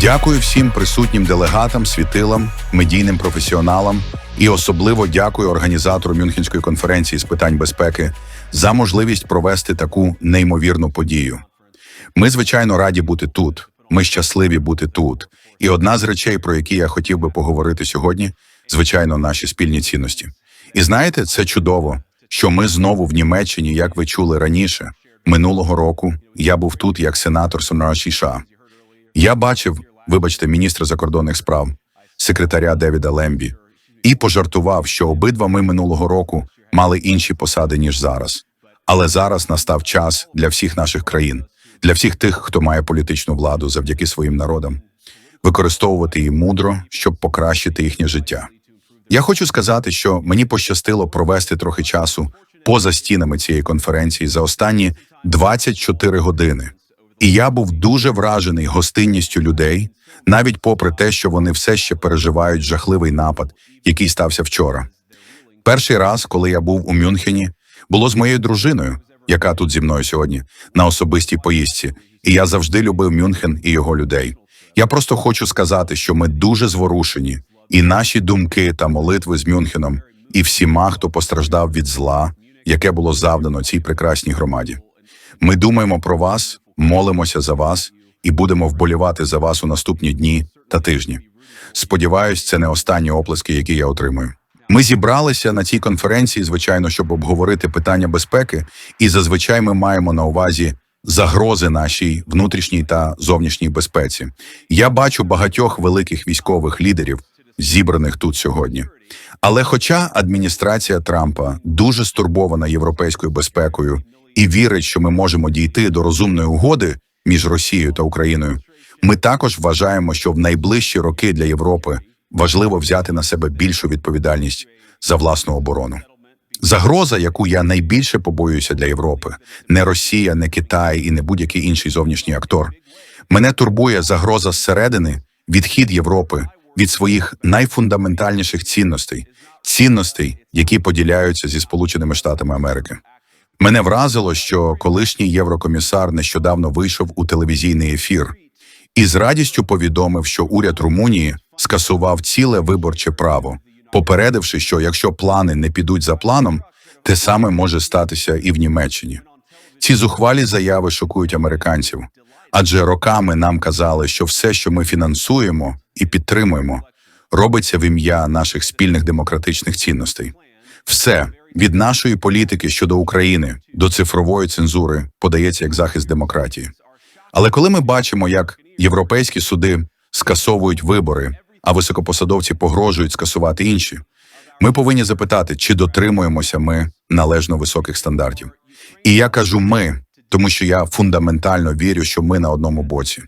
Дякую всім присутнім делегатам, світилам, медійним професіоналам і особливо дякую організатору Мюнхенської конференції з питань безпеки за можливість провести таку неймовірну подію. Ми, звичайно, раді бути тут. Ми щасливі бути тут. І одна з речей, про які я хотів би поговорити сьогодні, звичайно, наші спільні цінності. І знаєте, це чудово, що ми знову в Німеччині, як ви чули раніше, минулого року я був тут як сенатор США. Я бачив, вибачте, міністра закордонних справ, секретаря Девіда Лембі, і пожартував, що обидва ми минулого року мали інші посади ніж зараз. Але зараз настав час для всіх наших країн, для всіх тих, хто має політичну владу завдяки своїм народам, використовувати її мудро, щоб покращити їхнє життя. Я хочу сказати, що мені пощастило провести трохи часу поза стінами цієї конференції за останні 24 години. І я був дуже вражений гостинністю людей, навіть попри те, що вони все ще переживають жахливий напад, який стався вчора. Перший раз, коли я був у Мюнхені, було з моєю дружиною, яка тут зі мною сьогодні, на особистій поїздці, і я завжди любив Мюнхен і його людей. Я просто хочу сказати, що ми дуже зворушені, і наші думки та молитви з Мюнхеном, і всіма, хто постраждав від зла, яке було завдано цій прекрасній громаді. Ми думаємо про вас, молимося за вас і будемо вболівати за вас у наступні дні та тижні. Сподіваюсь, це не останні оплески, які я отримую. Ми зібралися на цій конференції, звичайно, щоб обговорити питання безпеки, і зазвичай ми маємо на увазі загрози нашій внутрішній та зовнішній безпеці. Я бачу багатьох великих військових лідерів, зібраних тут сьогодні. Але, хоча адміністрація Трампа дуже стурбована європейською безпекою і вірить, що ми можемо дійти до розумної угоди між Росією та Україною, ми також вважаємо, що в найближчі роки для Європи важливо взяти на себе більшу відповідальність за власну оборону. Загроза, яку я найбільше побоююся для Європи, не Росія, не Китай і не будь-який інший зовнішній актор. Мене турбує загроза зсередини, відхід Європи від своїх найфундаментальніших цінностей, цінностей, які поділяються зі Сполученими Штатами Америки. Мене вразило, що колишній єврокомісар нещодавно вийшов у телевізійний ефір і з радістю повідомив, що уряд Румунії скасував ціле виборче право, попередивши, що якщо плани не підуть за планом, те саме може статися і в Німеччині. Ці зухвалі заяви шокують американців, адже роками нам казали, що все, що ми фінансуємо і підтримуємо, робиться в ім'я наших спільних демократичних цінностей. Все від нашої політики щодо України до цифрової цензури подається як захист демократії. Але коли ми бачимо, як європейські суди скасовують вибори, а високопосадовці погрожують скасувати інші, ми повинні запитати, чи дотримуємося ми належно високих стандартів. І я кажу ми, тому що я фундаментально вірю, що ми на одному боці.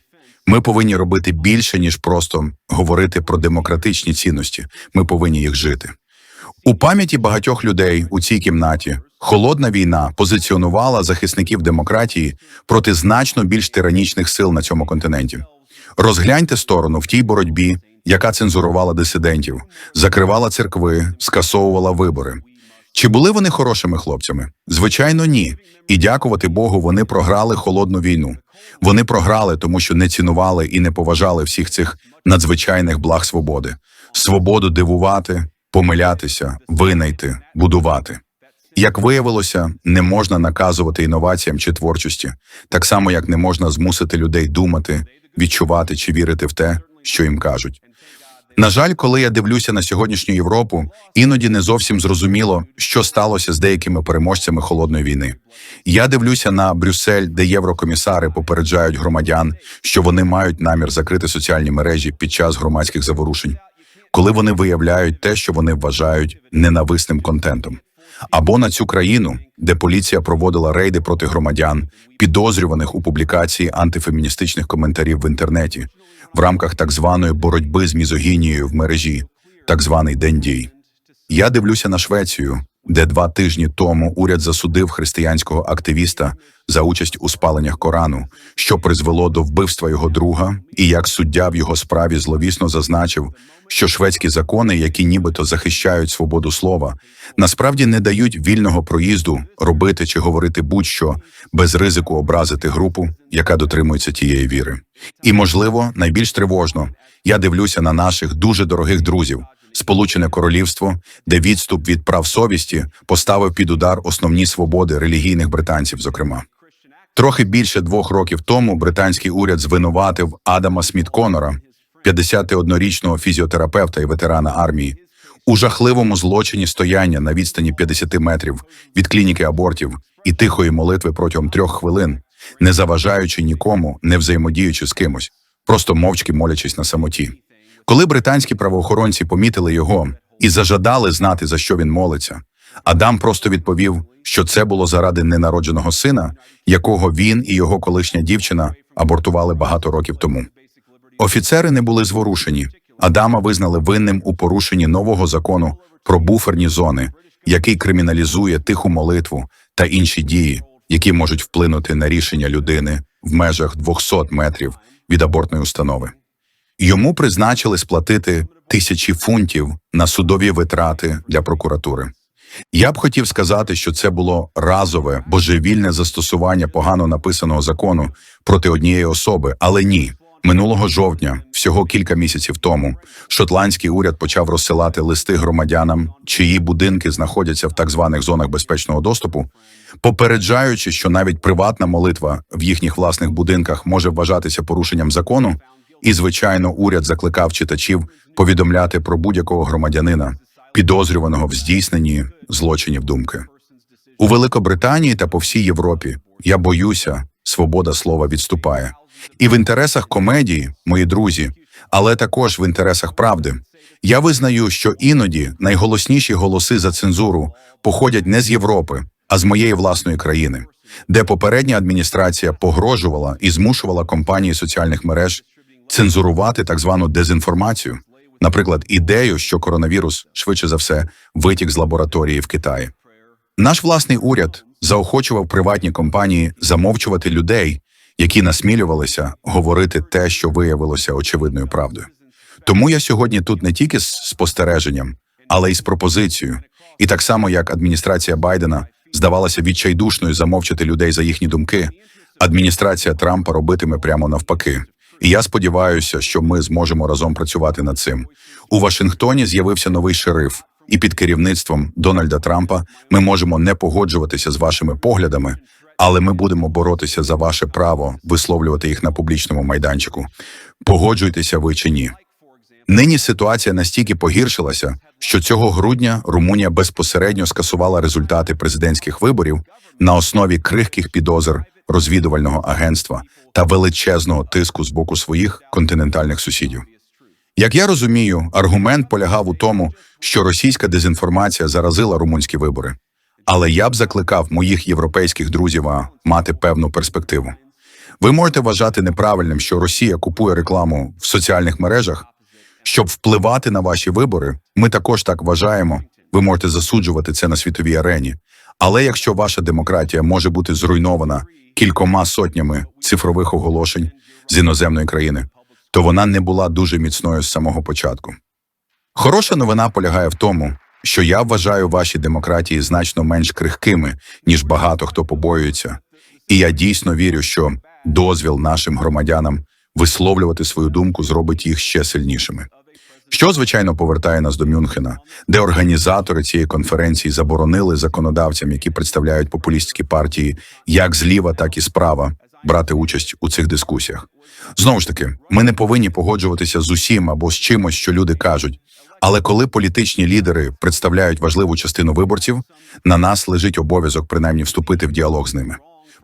Ми повинні робити більше, ніж просто говорити про демократичні цінності. Ми повинні їх жити. У пам'яті багатьох людей у цій кімнаті холодна війна позиціонувала захисників демократії проти значно більш тиранічних сил на цьому континенті. Розгляньте сторону в тій боротьбі, яка цензурувала дисидентів, закривала церкви, скасовувала вибори. Чи були вони хорошими хлопцями? Звичайно, ні. І дякувати Богу, вони програли холодну війну. Вони програли, тому що не цінували і не поважали всіх цих надзвичайних благ свободи, свободу дивувати, помилятися, винайти, будувати. Як виявилося, не можна наказувати інноваціям чи творчості, так само як не можна змусити людей думати, відчувати чи вірити в те, що їм кажуть. На жаль, коли я дивлюся на сьогоднішню Європу, іноді не зовсім зрозуміло, що сталося з деякими переможцями холодної війни. Я дивлюся на Брюссель, де єврокомісари попереджають громадян, що вони мають намір закрити соціальні мережі під час громадських заворушень, коли вони виявляють те, що вони вважають ненависним контентом. Або на цю країну, де поліція проводила рейди проти громадян, підозрюваних у публікації антифеміністичних коментарів в інтернеті в рамках так званої боротьби з мізогінією в мережі, так званий День дій. Я дивлюся на Швецію, де два тижні тому уряд засудив християнського активіста за участь у спаленнях Корану, що призвело до вбивства його друга, і як суддя в його справі зловісно зазначив, що шведські закони, які нібито захищають свободу слова, насправді не дають вільного проїзду робити чи говорити будь-що без ризику образити групу, яка дотримується тієї віри. І, можливо, найбільш тривожно, я дивлюся на наших дуже дорогих друзів. Сполучене Королівство, де відступ від прав совісті поставив під удар основні свободи релігійних британців, зокрема. Трохи більше двох років тому британський уряд звинуватив Адама Сміт Конора, 51-річного фізіотерапевта і ветерана армії, у жахливому злочині стояння на відстані 50 метрів від клініки абортів і тихої молитви протягом трьох хвилин, не заважаючи нікому, не взаємодіючи з кимось, просто мовчки молячись на самоті. Коли британські правоохоронці помітили його і зажадали знати, за що він молиться, Адам просто відповів, що це було заради ненародженого сина, якого він і його колишня дівчина абортували багато років тому. Офіцери не були зворушені. Адама визнали винним у порушенні нового закону про буферні зони, який криміналізує тиху молитву та інші дії, які можуть вплинути на рішення людини в межах 200 метрів від абортної установи. Йому призначили сплатити тисячі фунтів на судові витрати для прокуратури. Я б хотів сказати, що це було разове божевільне застосування погано написаного закону проти однієї особи, але ні. Минулого жовтня, всього кілька місяців тому, шотландський уряд почав розсилати листи громадянам, чиї будинки знаходяться в так званих зонах безпечного доступу, попереджаючи, що навіть приватна молитва в їхніх власних будинках може вважатися порушенням закону, і, звичайно, уряд закликав читачів повідомляти про будь-якого громадянина, підозрюваного в здійсненні злочинів думки. У Великобританії та по всій Європі я боюся, свобода слова відступає. І в інтересах комедії, мої друзі, але також в інтересах правди. Я визнаю, що іноді найголосніші голоси за цензуру походять не з Європи, а з моєї власної країни, де попередня адміністрація погрожувала і змушувала компанії соціальних мереж цензурувати так звану дезінформацію, наприклад, ідею, що коронавірус швидше за все витік з лабораторії в Китаї. Наш власний уряд заохочував приватні компанії замовчувати людей, які насмілювалися говорити те, що виявилося очевидною правдою. Тому я сьогодні тут не тільки з спостереженням, але й з пропозицією. І так само, як адміністрація Байдена здавалася відчайдушною замовчати людей за їхні думки, адміністрація Трампа робитиме прямо навпаки. І я сподіваюся, що ми зможемо разом працювати над цим. У Вашингтоні з'явився новий шериф, і під керівництвом Дональда Трампа ми можемо не погоджуватися з вашими поглядами, але ми будемо боротися за ваше право висловлювати їх на публічному майданчику. Погоджуйтеся ви чи ні. Нині ситуація настільки погіршилася, що цього грудня Румунія безпосередньо скасувала результати президентських виборів на основі крихких підозр розвідувального агентства та величезного тиску з боку своїх континентальних сусідів. Як я розумію, аргумент полягав у тому, що російська дезінформація заразила румунські вибори. Але я б закликав моїх європейських друзів мати певну перспективу. Ви можете вважати неправильним, що Росія купує рекламу в соціальних мережах, щоб впливати на ваші вибори. Ми також так вважаємо. Ви можете засуджувати це на світовій арені. Але якщо ваша демократія може бути зруйнована кількома сотнями цифрових оголошень з іноземної країни, то вона не була дуже міцною з самого початку. Хороша новина полягає в тому, що я вважаю ваші демократії значно менш крихкими, ніж багато хто побоюється, і я дійсно вірю, що дозвіл нашим громадянам висловлювати свою думку зробить їх ще сильнішими. Що, звичайно, повертає нас до Мюнхена, де організатори цієї конференції заборонили законодавцям, які представляють популістські партії, як зліва, так і справа, брати участь у цих дискусіях. Знову ж таки, ми не повинні погоджуватися з усім або з чимось, що люди кажуть. Але коли політичні лідери представляють важливу частину виборців, на нас лежить обов'язок принаймні вступити в діалог з ними.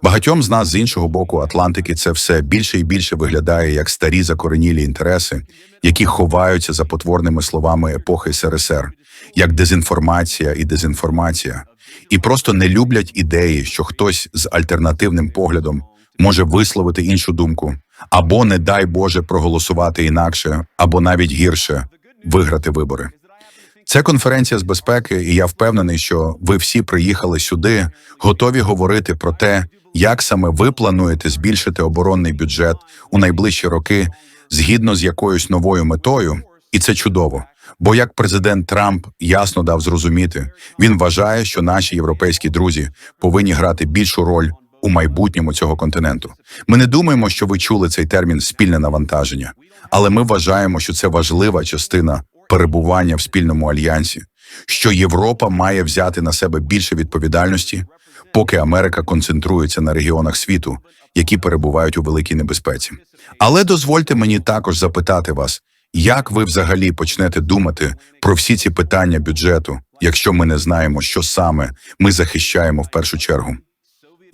Багатьом з нас з іншого боку Атлантики це все більше і більше виглядає як старі закоренілі інтереси, які ховаються за потворними словами епохи СРСР, як дезінформація і дезінформація, і просто не люблять ідеї, що хтось з альтернативним поглядом може висловити іншу думку, або, не дай Боже, проголосувати інакше, або навіть гірше виграти вибори. Це конференція з безпеки, і я впевнений, що ви всі приїхали сюди, готові говорити про те, як саме ви плануєте збільшити оборонний бюджет у найближчі роки згідно з якоюсь новою метою, і це чудово. Бо як президент Трамп ясно дав зрозуміти, він вважає, що наші європейські друзі повинні грати більшу роль у майбутньому цього континенту. Ми не думаємо, що ви чули цей термін спільне навантаження, але ми вважаємо, що це важлива частина перебування в спільному альянсі, що Європа має взяти на себе більше відповідальності, поки Америка концентрується на регіонах світу, які перебувають у великій небезпеці. Але дозвольте мені також запитати вас, як ви взагалі почнете думати про всі ці питання бюджету, якщо ми не знаємо, що саме ми захищаємо в першу чергу?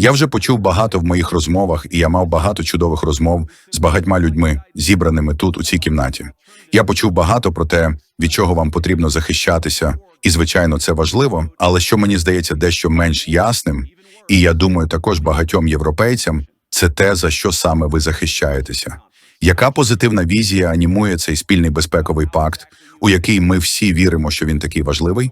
Я вже почув багато в моїх розмовах, і я мав багато чудових розмов з багатьма людьми, зібраними тут, у цій кімнаті. Я почув багато про те, від чого вам потрібно захищатися, і звичайно, це важливо. Але що мені здається дещо менш ясним, і я думаю, також багатьом європейцям, це те, за що саме ви захищаєтеся. Яка позитивна візія анімує цей спільний безпековий пакт, у який ми всі віримо, що він такий важливий?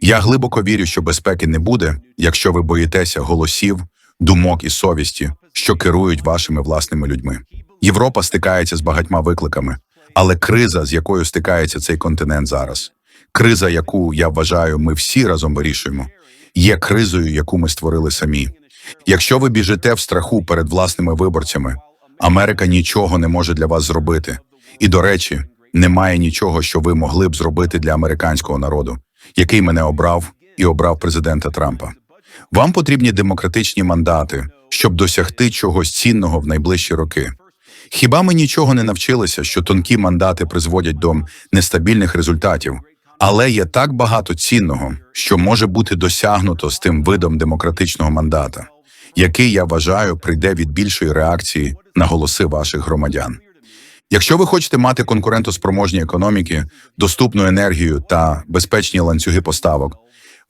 Я глибоко вірю, що безпеки не буде, якщо ви боїтеся голосів, думок і совісті, що керують вашими власними людьми. Європа стикається з багатьма викликами, але криза, з якою стикається цей континент зараз, криза, яку я вважаю, ми всі разом вирішуємо, є кризою, яку ми створили самі. Якщо ви біжите в страху перед власними виборцями, Америка нічого не може для вас зробити. І, до речі, немає нічого, що ви могли б зробити для американського народу, який мене обрав і обрав президента Трампа. Вам потрібні демократичні мандати, щоб досягти чогось цінного в найближчі роки. Хіба ми нічого не навчилися, що тонкі мандати призводять до нестабільних результатів, але є так багато цінного, що може бути досягнуто з тим видом демократичного мандата, який я вважаю прийде від більшої реакції на голоси ваших громадян. Якщо ви хочете мати конкурентоспроможні економіки, доступну енергію та безпечні ланцюги поставок,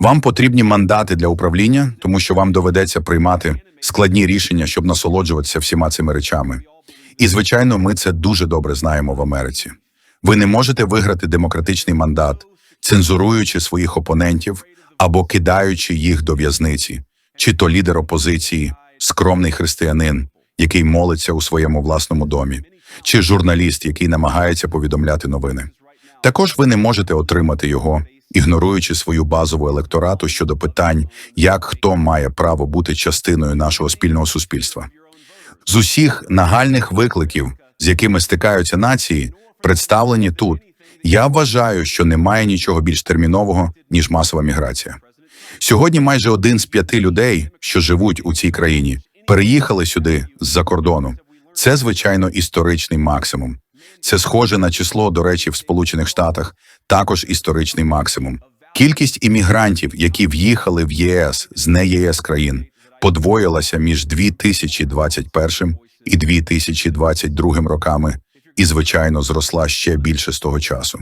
вам потрібні мандати для управління, тому що вам доведеться приймати складні рішення, щоб насолоджуватися всіма цими речами. І, звичайно, ми це дуже добре знаємо в Америці. Ви не можете виграти демократичний мандат, цензуруючи своїх опонентів або кидаючи їх до в'язниці, чи то лідер опозиції, скромний християнин, який молиться у своєму власному домі, чи журналіст, який намагається повідомляти новини. Також ви не можете отримати його, ігноруючи свою базову електорату щодо питань, як хто має право бути частиною нашого спільного суспільства. З усіх нагальних викликів, з якими стикаються нації, представлені тут. Я вважаю, що немає нічого більш термінового ніж масова міграція. Сьогодні майже один з п'яти людей, що живуть у цій країні, переїхали сюди з-за кордону. Це звичайно історичний максимум. Це схоже на число, до речі, в Сполучених Штатах, також історичний максимум. Кількість іммігрантів, які в'їхали в ЄС з не ЄС країн, подвоїлася між 2021 і 2022 роками, і звичайно зросла ще більше з того часу.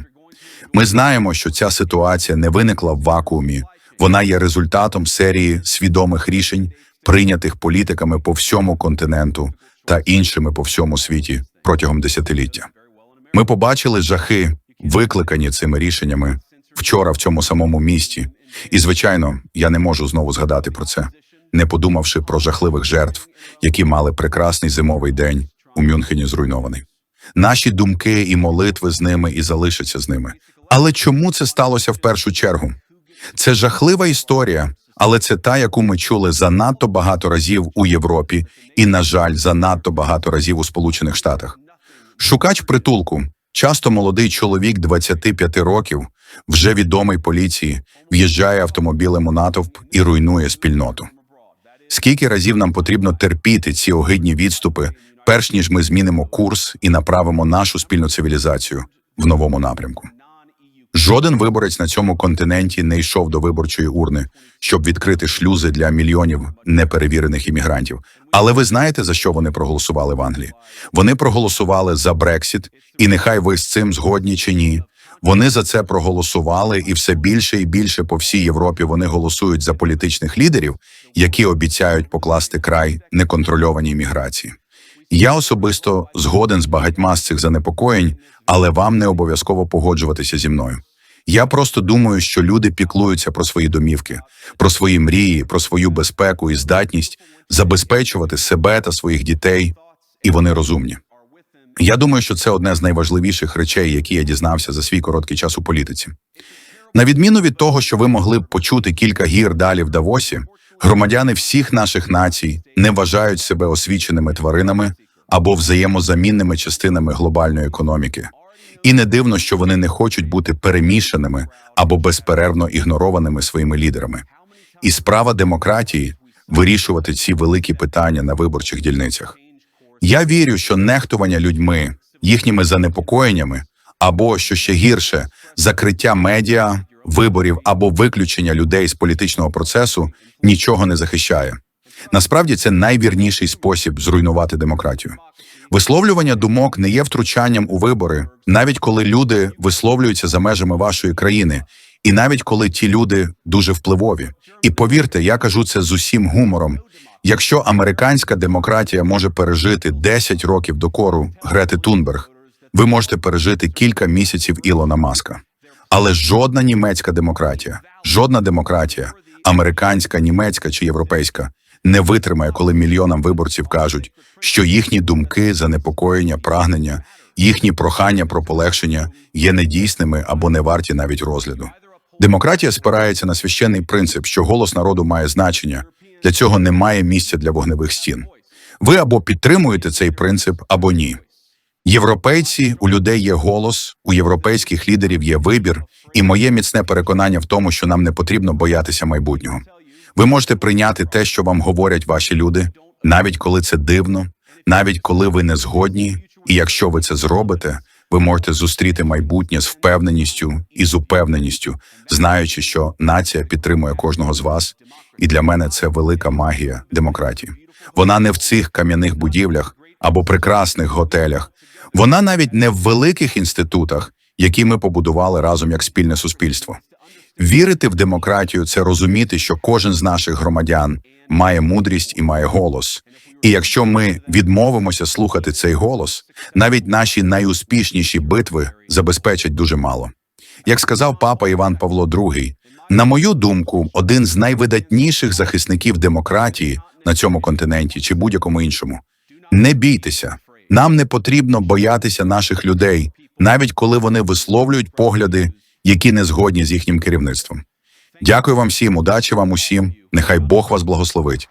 Ми знаємо, що ця ситуація не виникла в вакуумі, вона є результатом серії свідомих рішень, прийнятих політиками по всьому континенту та іншими по всьому світі протягом десятиліття. Ми побачили жахи, викликані цими рішеннями вчора в цьому самому місті, і звичайно, я не можу знову згадати про це, не подумавши про жахливих жертв, які мали прекрасний зимовий день у Мюнхені зруйнований. Наші думки і молитви з ними і залишаться з ними. Але чому це сталося в першу чергу? Це жахлива історія, але це та, яку ми чули занадто багато разів у Європі, і, на жаль, занадто багато разів у Сполучених Штатах. Шукач притулку, часто молодий чоловік 25 років, вже відомий поліції, в'їжджає автомобілем у натовп і руйнує спільноту. Скільки разів нам потрібно терпіти ці огидні відступи, перш ніж ми змінимо курс і направимо нашу спільну цивілізацію в новому напрямку? Жоден виборець на цьому континенті не йшов до виборчої урни, щоб відкрити шлюзи для мільйонів неперевірених іммігрантів. Але ви знаєте, за що вони проголосували в Англії? Вони проголосували за Брексіт, і нехай ви з цим згодні чи ні. Вони за це проголосували, і все більше і більше по всій Європі вони голосують за політичних лідерів, які обіцяють покласти край неконтрольованій міграції. Я особисто згоден з багатьма з цих занепокоєнь, але вам не обов'язково погоджуватися зі мною. Я просто думаю, що люди піклуються про свої домівки, про свої мрії, про свою безпеку і здатність забезпечувати себе та своїх дітей, і вони розумні. Я думаю, що це одне з найважливіших речей, які я дізнався за свій короткий час у політиці. На відміну від того, що ви могли б почути кілька гір далі в Давосі, громадяни всіх наших націй не вважають себе освіченими тваринами або взаємозамінними частинами глобальної економіки. І не дивно, що вони не хочуть бути перемішаними або безперервно ігнорованими своїми лідерами. І справа демократії вирішувати ці великі питання на виборчих дільницях. Я вірю, що нехтування людьми, їхніми занепокоєннями, або що ще гірше, закриття медіа, виборів або виключення людей з політичного процесу нічого не захищає. Насправді це найвірніший спосіб зруйнувати демократію. Висловлювання думок не є втручанням у вибори, навіть коли люди висловлюються за межами вашої країни, і навіть коли ті люди дуже впливові. І повірте, я кажу це з усім гумором. Якщо американська демократія може пережити 10 років докору Грети Тунберг, ви можете пережити кілька місяців Ілона Маска. Але жодна німецька демократія, жодна демократія, американська, німецька чи європейська, не витримає, коли мільйонам виборців кажуть, що їхні думки, занепокоєння, прагнення, їхні прохання про полегшення є недійсними або не варті навіть розгляду. Демократія спирається на священний принцип, що голос народу має значення. Для цього немає місця для вогневих стін. Ви або підтримуєте цей принцип, або ні. Європейці у людей є голос, у європейських лідерів є вибір, і моє міцне переконання в тому, що нам не потрібно боятися майбутнього. Ви можете прийняти те, що вам говорять ваші люди, навіть коли це дивно, навіть коли ви не згодні, і якщо ви це зробите, ви можете зустріти майбутнє з впевненістю і з упевненістю, знаючи, що нація підтримує кожного з вас, і для мене це велика магія демократії. Вона не в цих кам'яних будівлях або прекрасних готелях, вона навіть не в великих інститутах, які ми побудували разом як спільне суспільство. Вірити в демократію це розуміти, що кожен з наших громадян має мудрість і має голос. І якщо ми відмовимося слухати цей голос, навіть наші найуспішніші битви забезпечать дуже мало. Як сказав папа Іван Павло II, на мою думку, один з найвидатніших захисників демократії на цьому континенті чи будь-якому іншому. Не бійтеся, нам не потрібно боятися наших людей, навіть коли вони висловлюють погляди, які не згодні з їхнім керівництвом. Дякую вам всім, удачі вам усім. Нехай Бог вас благословить.